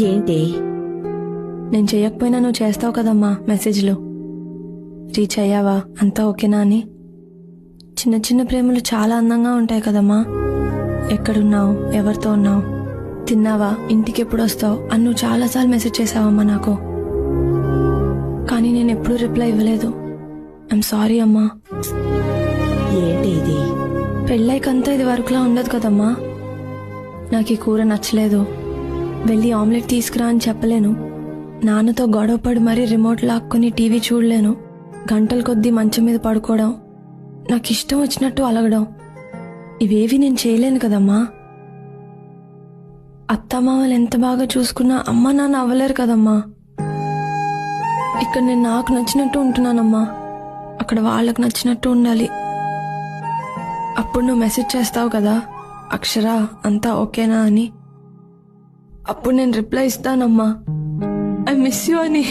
ఏంటి? నేను చేయకపోయినా నువ్వు చేస్తావు కదమ్మా మెసేజ్లు. రీచ్ అయ్యావా? అంతా ఓకేనా అని? చిన్న చిన్న ప్రేమలు చాలా అందంగా ఉంటాయి కదమ్మా. ఎక్కడున్నావు? ఎవరితో ఉన్నావు? తిన్నావా? ఇంటికి ఎప్పుడు వస్తావు? అని నువ్వు చాలాసార్లు మెసేజ్ చేసావమ్మా నాకు. కానీ నేను ఎప్పుడూ రిప్లై ఇవ్వలేదు. ఐఎమ్ సారీ అమ్మా. ఏంటి ఇది? పెళ్ళైకంతా ఇది వరకులా ఉండదు కదమ్మా. నాకు ఈ కూర నచ్చలేదు. వెళ్ళి ఆమ్లెట్ తీసుకురా అని చెప్పలేను. నాన్నతో గొడవపడి మరీ రిమోట్ లాక్కొని టీవీ చూడలేను. గంటల కొద్దీ మంచం మీద పడుకోవడం. నాకు ఇష్టం వచ్చినట్టు అలగడం. ఇవేవి నేను చేయలేను కదమ్మా. అత్తమామలు ఎంత బాగా చూసుకున్నా అమ్మ నాన్న అవ్వలేరు కదమ్మా. ఇక్కడ నేను నాకు నచ్చినట్టు ఉంటున్నానమ్మా. అక్కడ వాళ్ళకు నచ్చినట్టు ఉండాలి. అప్పుడు నువ్వు మెసేజ్ చేస్తావు కదా. అక్షర అంతా ఓకేనా అని. అప్పుడు నేను రిప్లై ఇస్తానమ్మా. ఐ మిస్ యూ అని.